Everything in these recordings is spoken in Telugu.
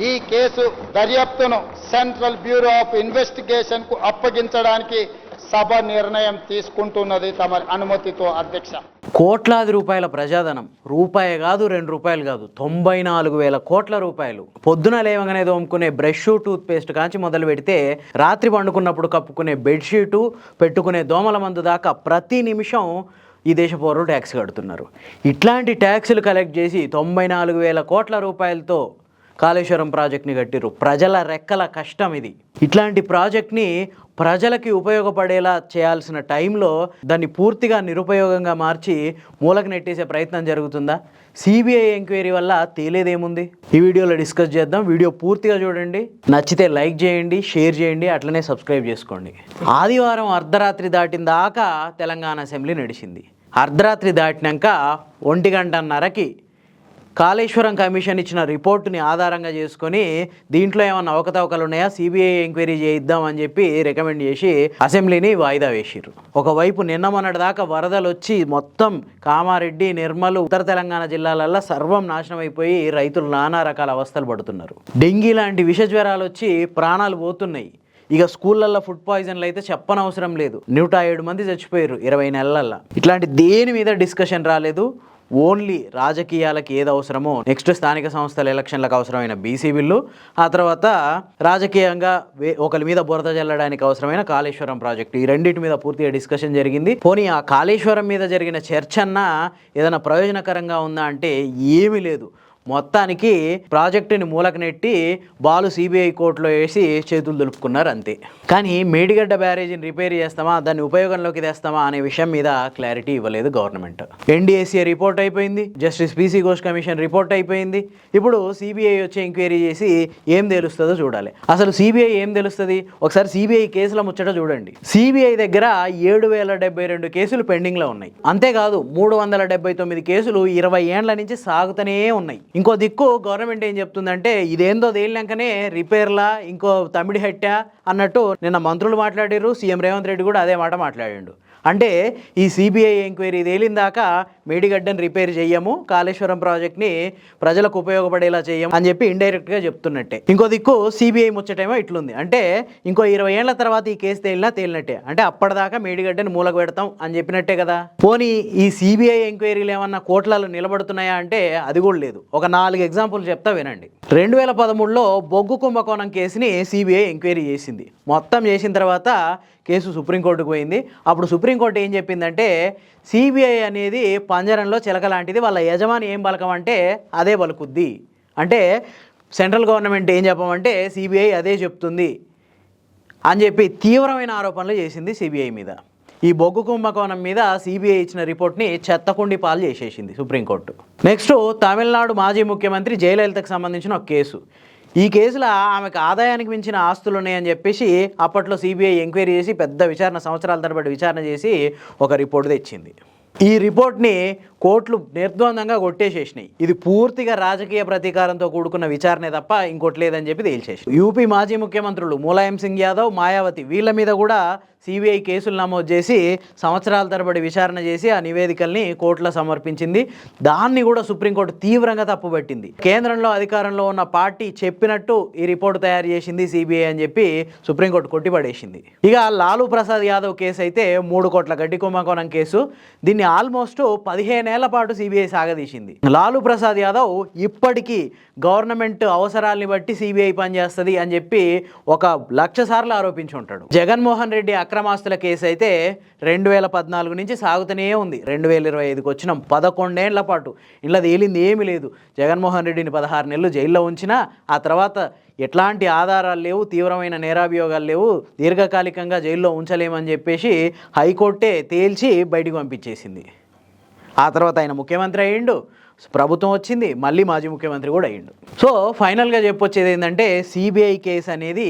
ఈ కేసు దర్యాప్తును సెంట్రల్ బ్యూరో ఆఫ్ ఇన్వెస్టిగేషన్కు అప్పగించడానికి సభ నిర్ణయం తీసుకుంటున్నది తమ అనుమతితో అధ్యక్ష. కోట్లాది రూపాయల ప్రజాధనం రూపాయి కాదు రెండు రూపాయలు కాదు తొంభై నాలుగు వేల కోట్ల రూపాయలు. పొద్దున లేవగానే తోముకునే బ్రష్ టూత్ పేస్ట్ కాంచి మొదలు పెడితే రాత్రి పండుకున్నప్పుడు కప్పుకునే బెడ్షీటు పెట్టుకునే దోమల మందు దాకా ప్రతి నిమిషం ఈ దేశ పౌరులు ట్యాక్స్ కడుతున్నారు. ఇట్లాంటి ట్యాక్సులు కలెక్ట్ చేసి తొంభై నాలుగు వేల కోట్ల రూపాయలతో కాళేశ్వరం ప్రాజెక్ట్ని కట్టిరు ప్రజల రెక్కల కష్టం ఇది. ఇట్లాంటి ప్రాజెక్ట్ని ప్రజలకి ఉపయోగపడేలా చేయాల్సిన టైంలో దాన్ని పూర్తిగా నిరుపయోగంగా మార్చి మూలకు నెట్టేసే ప్రయత్నం జరుగుతుందా? సిబిఐ ఎంక్వైరీ వల్ల తేలేదేముంది? ఈ వీడియోలో డిస్కస్ చేద్దాం. వీడియో పూర్తిగా చూడండి. నచ్చితే లైక్ చేయండి షేర్ చేయండి అట్లనే సబ్స్క్రైబ్ చేసుకోండి. ఆదివారం అర్ధరాత్రి దాటిన దాకా తెలంగాణ అసెంబ్లీ నడిచింది. అర్ధరాత్రి దాటినాక ఒంటి గంటన్నరకి కాళేశ్వరం కమిషన్ ఇచ్చిన రిపోర్టుని ఆధారంగా చేసుకొని దీంట్లో ఏమన్నా అవకతవకలు ఉన్నాయా? సిబిఐ ఎంక్వైరీ చేయిద్దామని చెప్పి రికమెండ్ చేసి అసెంబ్లీని వాయిదా వేసిర్రు. ఒకవైపు నిన్న మొన్నటి దాకా వరదలు వచ్చి మొత్తం కామారెడ్డి నిర్మలు ఉత్తర తెలంగాణ జిల్లాలల్లో సర్వం నాశనం అయిపోయి రైతులు నానా రకాల అవస్థలు పడుతున్నారు. డెంగీ లాంటి విష జ్వరాలు వచ్చి ప్రాణాలు పోతున్నాయి. ఇక స్కూళ్ళల్లో ఫుడ్ పాయిజన్లు అయితే చెప్పనవసరం లేదు. నూట ఏడు మంది చచ్చిపోయారు ఇరవై నెలలల్లో. ఇట్లాంటి దేని మీద డిస్కషన్ రాలేదు? ఓన్లీ రాజకీయాలకి ఏది అవసరమో నెక్స్ట్ స్థానిక సంస్థల ఎలక్షన్లకు అవసరమైన బీసీ బిల్లు ఆ తర్వాత రాజకీయంగా వే- ఒకరి మీద బురద జల్లడానికి అవసరమైన కాళేశ్వరం ప్రాజెక్టు. ఈ రెండింటి మీద పూర్తిగా డిస్కషన్ జరిగింది. పోనీ ఆ కాళేశ్వరం మీద జరిగిన చర్చన్నా ఏదైనా ప్రయోజనకరంగా ఉందా అంటే ఏమీ లేదు. మొత్తానికి ప్రాజెక్టుని మూలకనెట్టి బాలు సిబిఐ కోర్టులో వేసి చేతులు దులుపుకున్నారు అంతే. కానీ మేడిగడ్డ బ్యారేజీని రిపేర్ చేస్తామా దాన్ని ఉపయోగంలోకి తెస్తామా అనే విషయం మీద క్లారిటీ ఇవ్వలేదు గవర్నమెంట్. ఎన్డీఏసీఏ రిపోర్ట్ అయిపోయింది justice PC Ghosh commission report అయిపోయింది. ఇప్పుడు సిబిఐ వచ్చి ఎంక్వైరీ చేసి ఏం తెలుస్తుందో చూడాలి. అసలు సిబిఐ ఏం తెలుస్తుంది? ఒకసారి సిబిఐ కేసుల ముచ్చట చూడండి. సిబిఐ దగ్గర ఏడు వేల డెబ్బై రెండు కేసులు పెండింగ్లో ఉన్నాయి. అంతేకాదు మూడు వందల డెబ్బై తొమ్మిది కేసులు ఇరవై ఏండ్ల నుంచి సాగుతూనే ఉన్నాయి. ఇంకో దిక్కు గవర్నమెంట్ ఏం చెప్తుందంటే ఇదేందో తేలినాకనే రిపేర్లా ఇంకో తమిడి హెట్టా అన్నట్టు నిన్న మంత్రులు మాట్లాడారు సీఎం రేవంత్ రెడ్డి కూడా అదే మాట మాట్లాడాడు. అంటే ఈ సిబిఐ ఎంక్వైరీ తేలిందాక మేడిగడ్డని రిపేర్ చేయము కాళేశ్వరం ప్రాజెక్ట్ని ప్రజలకు ఉపయోగపడేలా చేయము అని చెప్పి ఇండైరెక్ట్గా చెప్తున్నట్టే. ఇంకో దిక్కు సిబిఐ ముచ్చటేమో ఇట్లుంది. అంటే ఇంకో ఇరవై ఏళ్ళ తర్వాత ఈ కేసు తేలినా తేలినట్టే. అంటే అప్పటిదాకా మేడిగడ్డని మూలకు పెడతాం అని చెప్పినట్టే కదా. పోనీ ఈ సిబిఐ ఎంక్వైరీలు ఏమన్నా కోట్లలో నిలబడుతున్నాయా అంటే అది కూడా లేదు. ఒక నాలుగు ఎగ్జాంపుల్ చెప్తా వినండి. రెండు వేల పదమూడులో బొగ్గు కుంభకోణం కేసుని సిబిఐ ఎంక్వైరీ చేసింది. మొత్తం చేసిన తర్వాత కేసు సుప్రీంకోర్టుకు పోయింది. అప్పుడు సుప్రీంకోర్టు ఏం చెప్పిందంటే సిబిఐ అనేది పంజరంలో చిలక లాంటిది వాళ్ళ యజమాని ఏం బలకమంటే అదే బలుకుద్ది అంటే సెంట్రల్ గవర్నమెంట్ ఏం చెప్పమంటే సిబిఐ అదే చెప్తుంది అని చెప్పి తీవ్రమైన ఆరోపణలు చేసింది సిబిఐ మీద. ఈ బొగ్గు కుంభకోణం మీద సిబిఐ ఇచ్చిన రిపోర్ట్ని చెత్తకుండి పాలు చేసేసింది సుప్రీంకోర్టు. నెక్స్ట్ తమిళనాడు మాజీ ముఖ్యమంత్రి జయలలితకు సంబంధించిన ఒక కేసు. ఈ కేసులో ఆమెకు ఆదాయానికి మించిన ఆస్తులు ఉన్నాయని చెప్పేసి అప్పట్లో సిబిఐ ఎంక్వైరీ చేసి పెద్ద విచారణ సంవత్సరాల తరబడి విచారణ చేసి ఒక రిపోర్ట్ తెచ్చింది. ఈ రిపోర్ట్ని కోర్టులు నిర్ద్వందంగా కొట్టేసేసినాయి. ఇది పూర్తిగా రాజకీయ ప్రతీకారంతో కూడుకున్న విచారణే తప్ప ఇంకోటి లేదని చెప్పి తేల్చేసి యూపీ మాజీ ముఖ్యమంత్రులు ములాయం సింగ్ యాదవ్ మాయావతి వీళ్ళ మీద కూడా సిబిఐ కేసులు నమోదు చేసి సంవత్సరాల తరబడి విచారణ చేసి ఆ నివేదికల్ని కోర్టులో సమర్పించింది. దాన్ని కూడా సుప్రీంకోర్టు తీవ్రంగా తప్పుపట్టింది కేంద్రంలో అధికారంలో ఉన్న పార్టీ చెప్పినట్టు ఈ రిపోర్టు తయారు చేసింది సిబిఐ అని చెప్పి సుప్రీంకోర్టు కొట్టిపడేసింది. ఇక లాలూ ప్రసాద్ యాదవ్ కేసు అయితే మూడు కోట్ల గడ్డి కుంభకోణం కేసు. దీన్ని ఆల్మోస్ట్ పదిహేనేళ్ళ పాటు సిబిఐ సాగదీసింది. లాలూ ప్రసాద్ యాదవ్ ఇప్పటికీ గవర్నమెంట్ అవసరాల్ని బట్టి సిబిఐ పనిచేస్తుంది అని చెప్పి ఒక లక్ష సార్లు ఆరోపించి ఉంటాడు. జగన్మోహన్ రెడ్డి అక్రమాస్తుల కేసు అయితే రెండు వేల పద్నాలుగు నుంచి సాగుతూనే ఉంది. రెండు వేల ఇరవై ఐదుకి వచ్చినాం. పదకొండేళ్ళ పాటు ఇలా తేలింది ఏమీ లేదు. జగన్మోహన్ రెడ్డిని పదహారు నెలలు జైల్లో ఉంచినా ఆ తర్వాత ఎట్లాంటి ఆధారాలు లేవు తీవ్రమైన నేరాభియోగాలు లేవు దీర్ఘకాలికంగా జైల్లో ఉంచలేమని చెప్పేసి హైకోర్టే తేల్చి బయటికి పంపించేసింది. ఆ తర్వాత ఆయన ముఖ్యమంత్రి అయ్యిండు. ప్రభుత్వం వచ్చింది మళ్ళీ మాజీ ముఖ్యమంత్రి కూడా అయ్యిండు. సో ఫైనల్గా చెప్పొచ్చేది ఏంటంటే సిబిఐ కేసు అనేది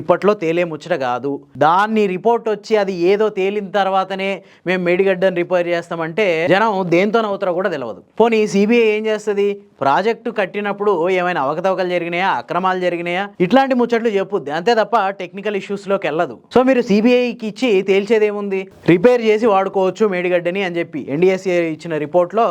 ఇప్పట్లో తేలే ముచ్చట కాదు. దాన్ని రిపోర్ట్ వచ్చి అది ఏదో తేలిన తర్వాతనే మేము మేడిగడ్డని రిపేర్ చేస్తామంటే జనం దేంతో అవుతారో కూడా తెలియదు పోనీ సిబిఐ ఏం చేస్తుంది? ప్రాజెక్టు కట్టినప్పుడు ఏమైనా అవకతవకలు జరిగినాయా? అక్రమాలు జరిగినాయా? ఇట్లాంటి ముచ్చట్లు చెప్పుద్ది. అంతే తప్ప టెక్నికల్ ఇష్యూస్లోకి వెళ్ళదు. సో మీరు సిబిఐకి ఇచ్చి తేల్చేదేముంది? రిపేర్ చేసి వాడుకోవచ్చు మేడిగడ్డని అని చెప్పి ఎన్డీఎస్ఏ ఇచ్చిన రిపోర్ట్లో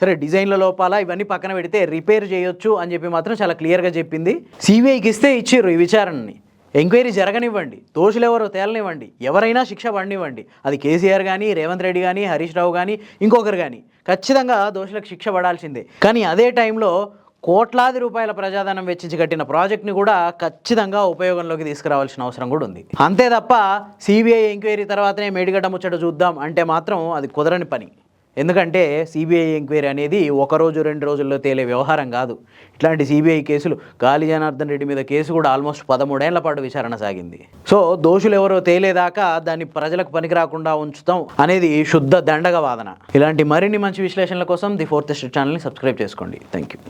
సరే డిజైన్ల లోపాల ఇవన్నీ పక్కన పెడితే రిపేర్ చేయొచ్చు అని చెప్పి మాత్రం చాలా క్లియర్గా చెప్పింది. సిబిఐకి ఇస్తే ఇచ్చిర్రు ఈ విచారణని. ఎంక్వైరీ జరగనివ్వండి. దోషులు ఎవరో తేలనివ్వండి. ఎవరైనా శిక్ష పడనివ్వండి. అది కేసీఆర్ కానీ రేవంత్ రెడ్డి కానీ హరీష్ రావు కానీ ఇంకొకరు కానీ ఖచ్చితంగా దోషులకు శిక్ష పడాల్సిందే. కానీ అదే టైంలో కోట్లాది రూపాయల ప్రజాధనం వెచ్చించి కట్టిన ప్రాజెక్ట్ని కూడా ఖచ్చితంగా ఉపయోగంలోకి తీసుకురావాల్సిన అవసరం కూడా ఉంది. అంతే తప్ప సిబిఐ ఎంక్వైరీ తర్వాతనే మేడిగడ్డ ముచ్చట చూద్దాం అంటే మాత్రం అది కుదరని పని. ఎందుకంటే సిబిఐ ఎంక్వైరీ అనేది ఒక రోజు రెండు రోజుల్లో తేలే వ్యవహారం కాదు. ఇట్లాంటి సిబిఐ కేసులు గాలి జనార్దన్ రెడ్డి మీద కేసు కూడా ఆల్మోస్ట్ పదమూడేళ్ళ పాటు విచారణ సాగింది. సో దోషులు ఎవరో తేలేదాకా దాన్ని ప్రజలకు పనికి రాకుండా ఉంచుతాం అనేది శుద్ధ దండగ వాదన. ఇలాంటి మరిన్ని మంచి విశ్లేషణల కోసం ది ఫోర్త్ ఛానల్ని సబ్స్క్రైబ్ చేసుకోండి. Thank you